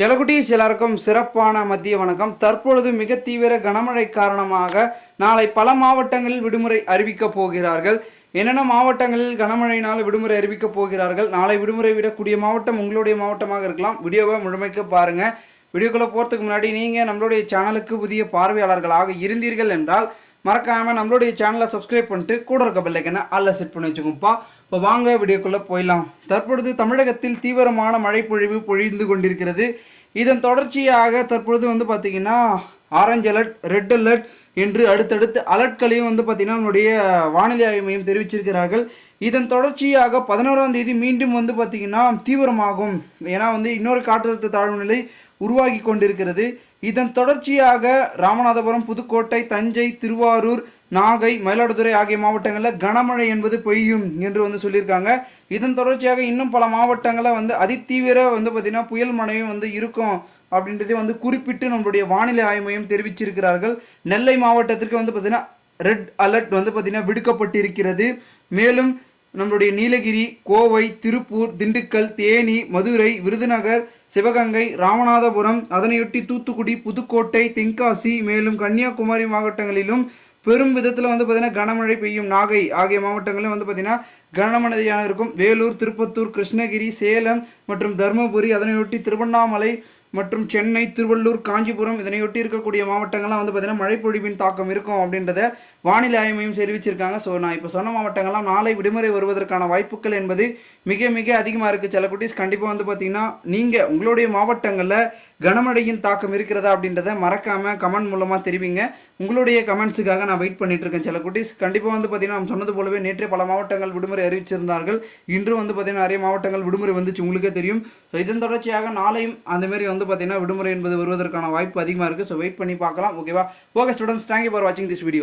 செலகுட்டீஸ் எல்லாருக்கும் சிறப்பான மதிய வணக்கம். தற்பொழுது மிக தீவிர கனமழை காரணமாக நாளை பல மாவட்டங்களில் விடுமுறை அறிவிக்கப் போகிறார்கள். என்னென்ன மாவட்டங்களில் கனமழையினால் விடுமுறை அறிவிக்கப் போகிறார்கள்? நாளை விடுமுறை விடக்கூடிய மாவட்டம் உங்களுடைய மாவட்டமாக இருக்கலாம். வீடியோவை முழுமைக்க பாருங்கள் வீடியோக்குள்ளே போகிறதுக்கு முன்னாடி நீங்கள் நம்மளுடைய சேனலுக்கு புதிய பார்வையாளர்களாக இருந்தீர்கள் என்றால் மறக்காமல் நம்மளுடைய சேனலை சப்ஸ்கிரைப் பண்ணிட்டு கூட இருக்க பெல்லைக்கனை அல்ல செட் பண்ணி வச்சுக்கோப்பா இப்போ வாங்க வீடியோக்குள்ளே போயிடலாம். தற்பொழுது தமிழகத்தில் தீவிரமான மழை பொழிவு பொழிந்து கொண்டிருக்கிறது. இதன் தொடர்ச்சியாக தற்பொழுது வந்து பார்த்திங்கன்னா ஆரஞ்சு அலர்ட் ரெட் அலர்ட் என்று அடுத்தடுத்து அலர்ட்களையும் வந்து பார்த்திங்கன்னா நம்முடைய வானிலை ஆய்வு மையம் தெரிவிச்சிருக்கிறார்கள். இதன் தொடர்ச்சியாக பதினோராம் தேதி மீண்டும் வந்து பார்த்திங்கன்னா தீவிரமாகும். ஏன்னா வந்து இன்னொரு காற்றழுத்த தாழ்வு நிலை உருவாகி கொண்டிருக்கிறது. இதன் தொடர்ச்சியாக ராமநாதபுரம் புதுக்கோட்டை தஞ்சை திருவாரூர் நாகை மயிலாடுதுறை ஆகிய மாவட்டங்களில் கனமழை என்பது பெய்யும் என்று வந்து சொல்லியிருக்காங்க. இதன் தொடர்ச்சியாக இன்னும் பல மாவட்டங்களில் வந்து அதிதீவிர வந்து பார்த்திங்கன்னா புயல் மழையும் வந்து இருக்கும் அப்படின்றதே வந்து குறிப்பிட்டு நம்மளுடைய வானிலை ஆய்வு மையம் தெரிவிச்சிருக்கிறார்கள். நெல்லை மாவட்டத்திற்கு வந்து பார்த்திங்கன்னா ரெட் அலர்ட் வந்து பார்த்திங்கன்னா விடுக்கப்பட்டிருக்கிறது. மேலும் நம்மளுடைய நீலகிரி கோவை திருப்பூர் திண்டுக்கல் தேனி மதுரை விருதுநகர் சிவகங்கை ராமநாதபுரம் அதனையொட்டி தூத்துக்குடி புதுக்கோட்டை தென்காசி மேலும் கன்னியாகுமரி மாவட்டங்களிலும் பெரும் விதத்தில் வந்து பார்த்திங்கன்னா கனமழை பெய்யும். நாகை ஆகிய மாவட்டங்களிலும் வந்து பார்த்திங்கன்னா கனமழையாக இருக்கும். வேலூர் திருப்பத்தூர் கிருஷ்ணகிரி சேலம் மற்றும் தருமபுரி அதனையொட்டி திருவண்ணாமலை மற்றும் சென்னை திருவள்ளூர் காஞ்சிபுரம் இதனையொட்டி இருக்கக்கூடிய மாவட்டங்கள்லாம் வந்து பார்த்திங்கன்னா மழைப்பொழிவின் தாக்கம் இருக்கும் அப்படின்றத வானிலை ஆய்வு மையம் தெரிவிச்சிருக்காங்க. ஸோ நான் இப்போ சொன்ன மாவட்டங்கள்லாம் நாளை விடுமுறை வருவதற்கான வாய்ப்புகள் என்பது மிக மிக அதிகமாக இருக்குது சில குட்டீஸ் கண்டிப்பாக வந்து பார்த்திங்கன்னா நீங்கள் உங்களுடைய மாவட்டங்களில் கனமழையின் தாக்கம் இருக்கிறதா அப்படின்றத மறக்காமல் கமெண்ட் மூலமாக தெரிவிங்க. உங்களுடைய கமெண்ட்ஸுக்காக நான் வெயிட் பண்ணிட்டு இருக்கேன். சில குட்டீஸ் கண்டிப்பாக வந்து பார்த்திங்கன்னா நம்ம சொன்னது போலவே நேற்றே பல மாவட்டங்கள் விடுமுறை அறிவிச்சிருந்தார்கள். இன்றும் வந்து பார்த்திங்கன்னா நிறைய மாவட்டங்கள் விடுமுறை வந்துச்சு. உங்களுக்கே தெரியும். ஸோ இதன் தொடர்ச்சியாக நாளையும் அந்த வந்து வந்து பார்த்தீங்கன்னா விடுமுறை என்பது வருவதற்கான வாய்ப்பு அதிகமாக இருக்குது ஸோ வெயிட் பண்ணி பார்க்கலாம். ஓகேவா okay students thank you for வாட்சிங் திஸ் வீடியோ